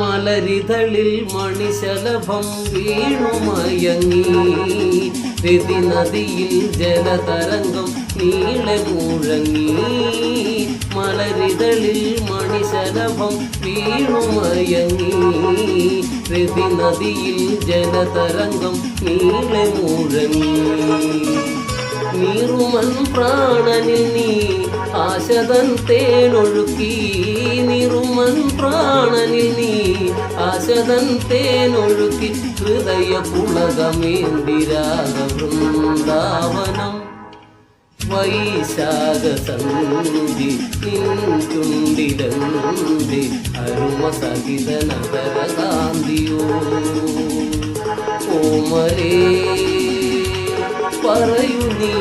മലരിതളിൽ മണിശലഭം വീണുമയങ്ങി രതി നദിയിൽ ജലതരംഗം നീളെ മുഴങ്ങി. മലരിതളിൽ മണിശലഭം വീണുമയങ്ങി രതി നദിയിൽ ജലതരംഗം നീളെ മുഴങ്ങി. നീറുമൻ പ്രാണനിൽ നീ ആശതൻ തേനൊഴുക്കി നിറുമൻ പ്രാണനിൽ നീ. ആശതൻ തേനൊഴുക്കി ഹൃദയ പുളകമേന്തിരാഗവൃന്ദാവനം വൈശാഖസന്ധി വൈശാഖ അരുമസഹിത നഗര കാന്തിയോ ഓമരേ പറയൂ നീ